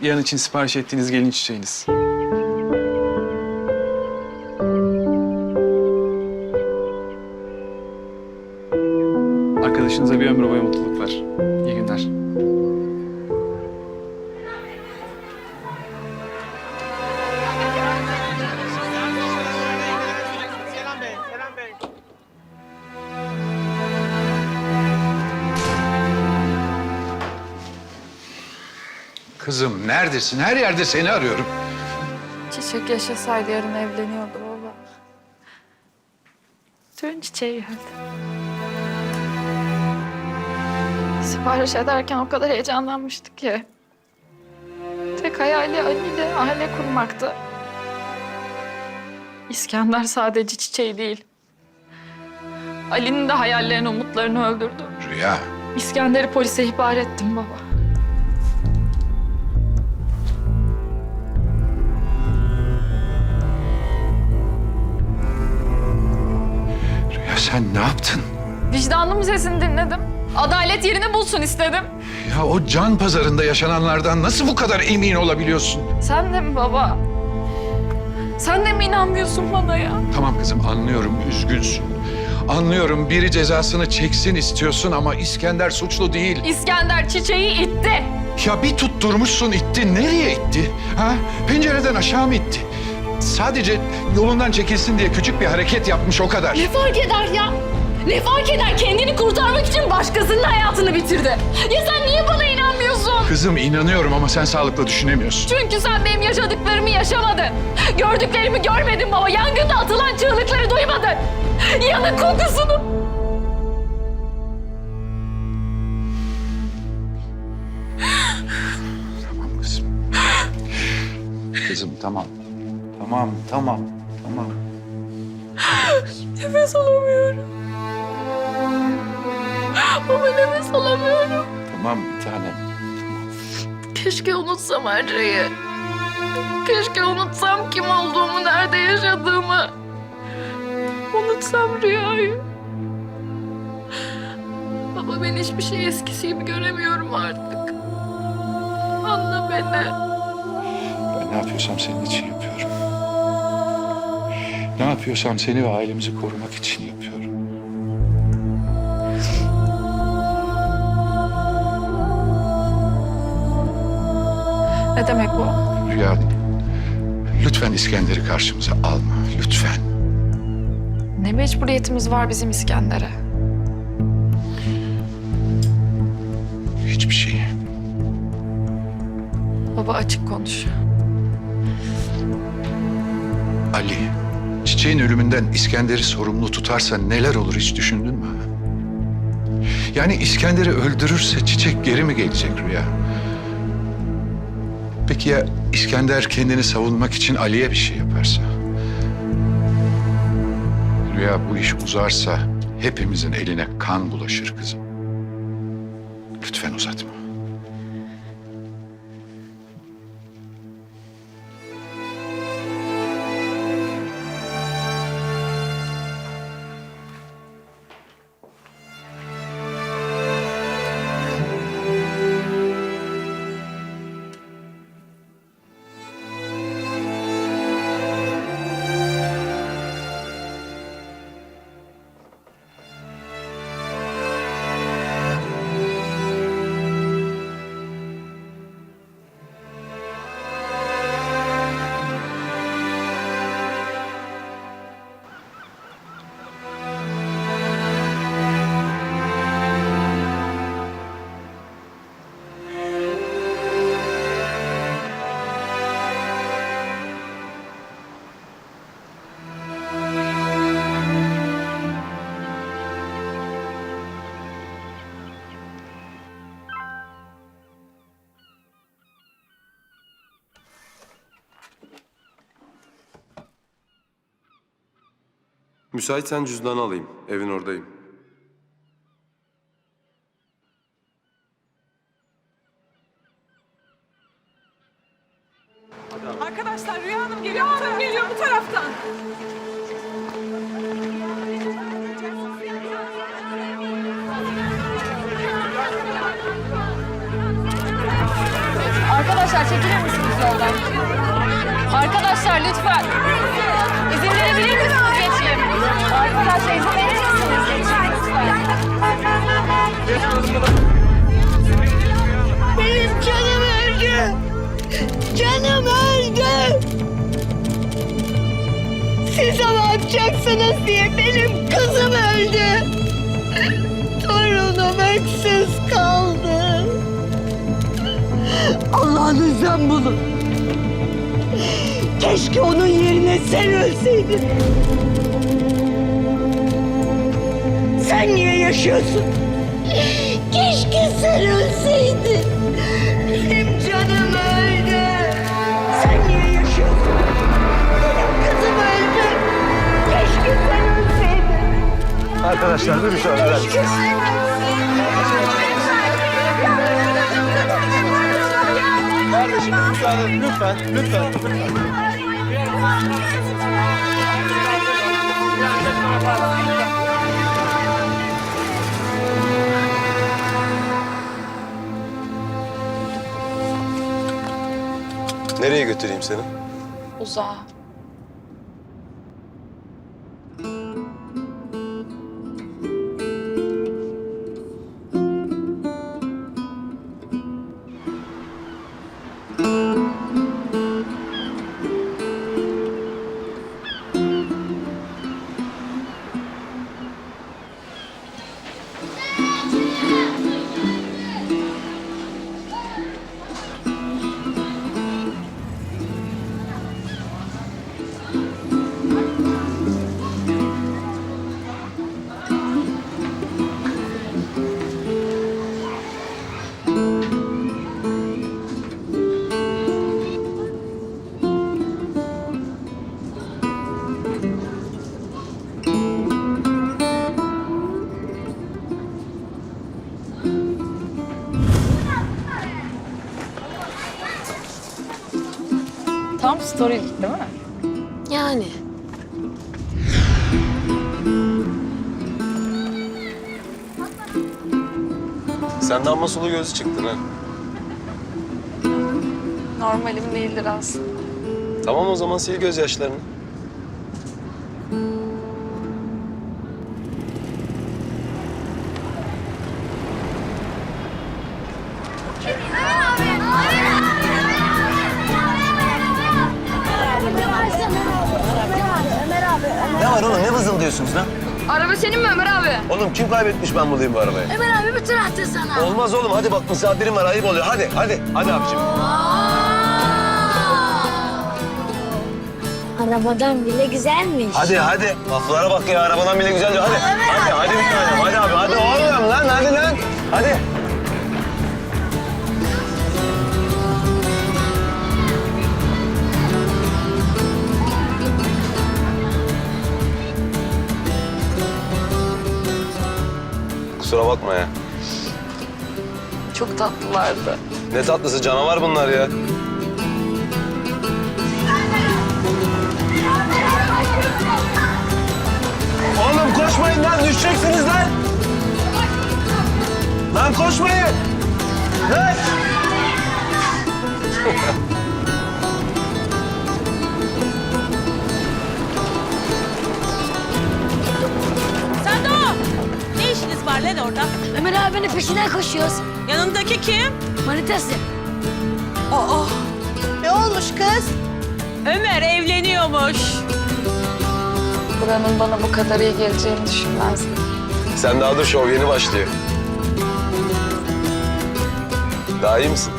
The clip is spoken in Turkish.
An için sipariş ettiğiniz gelin çiçeğiniz. Arkadaşınıza bir ömür boyu mutluluklar. Kızım neredesin? Her yerde seni arıyorum. Çiçek yaşasaydı yarın evleniyordu baba. Dün çiçeği geldi. Sipariş ederken o kadar heyecanlanmıştık ki. Tek hayali Ali ile aile kurmaktı. İskender sadece çiçeği değil. Ali'nin de hayallerini, umutlarını öldürdü. Rüya. İskender'i polise ihbar ettim baba. Sen ne yaptın? Vicdanımın sesini dinledim. Adalet yerini bulsun istedim. Ya o can pazarında yaşananlardan nasıl bu kadar emin olabiliyorsun? Sen de mi baba? Sen de mi inanmıyorsun bana ya? Tamam kızım anlıyorum üzgünsün. Anlıyorum biri cezasını çeksin istiyorsun ama İskender suçlu değil. İskender çiçeği itti. Ya bir tutturmuşsun itti. Nereye itti? Ha? Pencereden aşağı mı itti? Sadece yolundan çekilsin diye küçük bir hareket yapmış o kadar. Ne fark eder ya? Ne fark eder? Kendini kurtarmak için başkasının hayatını bitirdi. Ya sen niye bana inanmıyorsun? Kızım inanıyorum ama sen sağlıklı düşünemiyorsun. Çünkü sen benim yaşadıklarımı yaşamadın. Gördüklerimi görmedin baba. Yangında atılan çığlıkları duymadın. Yanık kokusunu. Tamam kızım. Kızım tamam. Tamam, tamam, tamam. Nefes alamıyorum. Baba nefes alamıyorum. Tamam bir tanem. Keşke unutsam her şeyi. Keşke unutsam kim olduğumu, nerede yaşadığımı. Unutsam rüyayı. Baba ben hiçbir şey eskisi gibi göremiyorum artık. Anla beni. Ben ne yapıyorsam senin için yapıyorum. Ne yapıyorsam seni ve ailemizi korumak için yapıyorum. Ne demek bu? Rüya, lütfen İskender'i karşımıza alma. Lütfen. Ne mecburiyetimiz var bizim İskender'e? Hiçbir şey. Baba açık konuş. Ali, çiçeğin ölümünden İskender'i sorumlu tutarsa neler olur hiç düşündün mü? Yani İskender'i öldürürse çiçek geri mi gelecek Rüya? Peki ya İskender kendini savunmak için Ali'ye bir şey yaparsa? Rüya bu iş uzarsa hepimizin eline kan bulaşır kızım. Lütfen uzatma. Müsaitsen cüzdanı alayım. Evin oradayım. Arkadaşlar Rüya Hanım geliyor. Rüya Hanım geliyor bu taraftan. Arkadaşlar çekilir misiniz yoldan? Arkadaşlar lütfen. Canım öldü. Siz ama atacaksınız diye benim kızım öldü. Torunum öksüz kaldı. Allah'ınızdan bulun. Keşke onun yerine sen ölseydin. Sen niye yaşıyorsun? Keşke sen ölseydin. Benim canım öldü. Sen ölseydin. Arkadaşlar bir müsaade Kardeşim müsaade lütfen, lütfen. Nereye götüreyim seni? Uzağa. Storylik değil mi? Yani. Sen de amma sulu gözü çıktın ha. Normalim değildir aslında. Tamam o zaman sil gözyaşlarını. Vızıldıyorsunuz lan? Araba senin mi Ömer abi? Oğlum kim kaybetmiş ben bulayım bu arabayı? Ömer abi bir tur attı sana. Olmaz oğlum. Hadi bak misafirim var. Ayıp oluyor. Hadi, hadi. Hadi abicim. Arabadan bile güzelmiş. Hadi, hadi. Laflara bak ya. Arabadan bile güzel diyor. Hadi. Hadi, hadi bir tanem. Hadi abi. Hadi oğlum lan. Hadi lan. Hadi. Kusura bakma ya. Çok tatlılardı. Ne tatlısı canavar bunlar ya. Oğlum koşmayın lan. Düşeceksiniz lan. Lan koşmayın. Lan. Ömer abinin peşinden koşuyoruz. Yanındaki kim? Manitası. Aa, Ne olmuş kız? Ömer evleniyormuş. Buranın bana bu kadar iyi geleceğini düşünmezdim. Sen daha dur şov yeni başlıyor. Daha iyi misin?